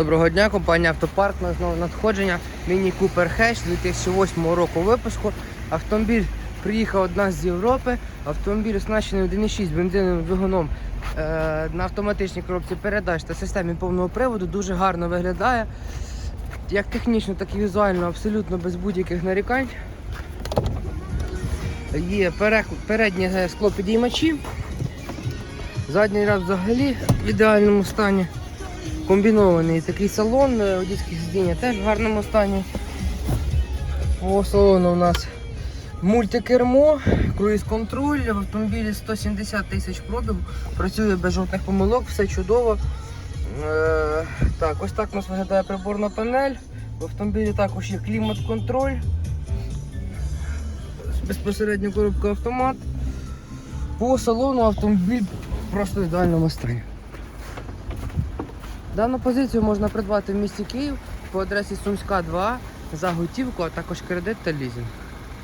Доброго дня, компанія Автопарк. У нас знову надходження. Міні Купер Хеш 2008 року випуску. Автомобіль приїхав від нас з Європи. Автомобіль оснащений 1.6 бензиновим двигуном е, на автоматичній коробці передач та системі повного приводу. Дуже гарно виглядає. Як технічно, так і візуально, абсолютно без будь-яких нарікань. Є переднє скло підіймачі. Задній ряд взагалі в ідеальному стані. Комбінований такий салон, е, водійське сидіння теж в гарному стані. По салону у нас мультикермо, круїз-контроль, в автомобілі 170 тисяч пробігу, працює без жодних помилок, все чудово. Е, так, ось так у нас виглядає приборна панель. В автомобілі також є клімат-контроль. Безпосередньо коробка автомат. По салону автомобіль просто в ідеальному стані. Дану позицію можна придбати в місті Київ по адресі Сумська 2 за готівку, а також кредит та лізинг.